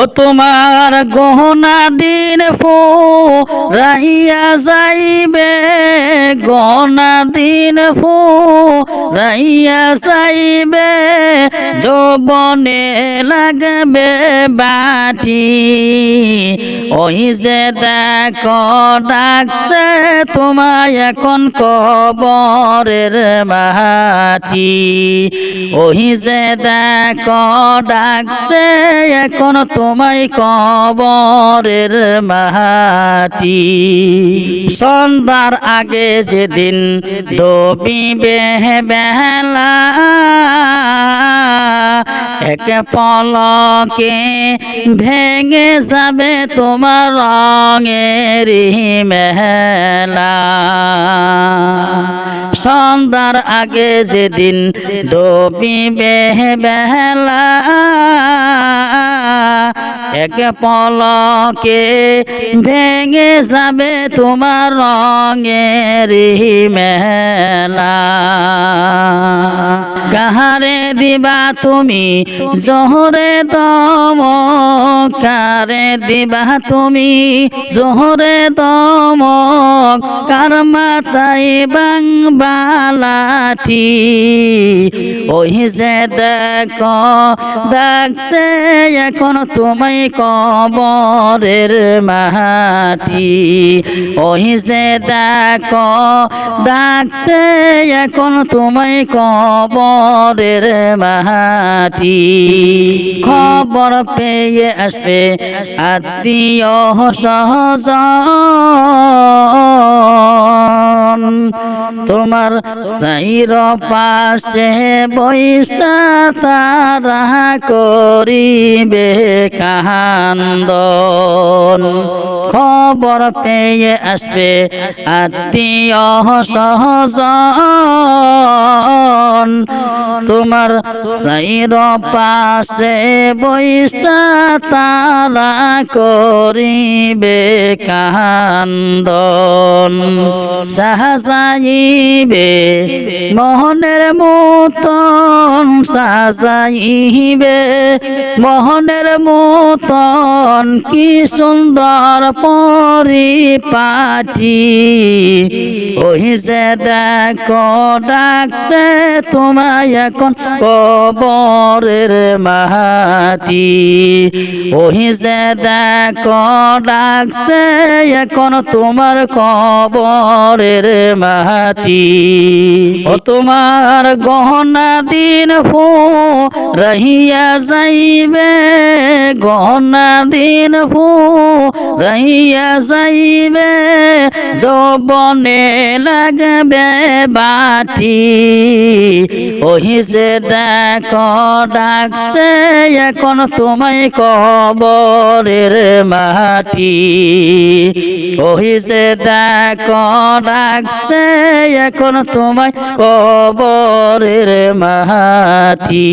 ও তোমার গহনা দিন ফো রাইয়া যাইবে, গহনা দিন ফো রাইয়া যাইবে, যৌবনে লাগবে বাটি। ওই যে দেখো ডাকছে তোমায় এখন কবরের মাটি ওই যে দেখো ডাকছে এখন তোমায় কবরের মাটি। সন্ধ্যার আগে যেদিন ডবিবে বেলা এক পলকে ভেঙে যাবে তোমার রঙের মেলা। সন্ধ্যার আগে যেদিন ডবিবে বেলা এক পলকে ভেঙে যাবে তোমার রঙের মেলা। কাহারে দিবা তুমি? জহরে দম কারে দিবা তুমি। জহরে দম কার মাথায় বাংবালাঠি? ওই যে দেখ ডাকছে এখন তোমায় কবরের মাটি। ওই যে দেখ ডাকছে এখন তোমায় কবরের মাটি। খবর পেয়ে আসবে, আত্মীয় সহজ। তোমার সাইর পাশে বৈশা তারা করিবে কান্দন খবর পেয়ে আসবে আত্মীয় সহজ তোমার সাইর পাশে বৈশা তারা করিবে কান্দন সাহাযাইবে মোহনের মতন সাজাইবে মোহনের মতন কি সুন্দর পরিপাটি। ওই যে দেখো ডাকছে তোমায় এখন কবরের মাটি। ওই যে দেখো ডাকছে এখন তোমার কবরের মাটি। ও তোমার গহনা দিন ফো রহিয়া যাইবে, গহনা দিন ফো রহিয়া যাইবে। যৌবনে লাগবে বাটি। ওই যে দেখো ডাকছে, এখন তোমায় কবরের মাটি। ওই যে দেখো ডাকছে, এখন তোমায় কবরের মাটি।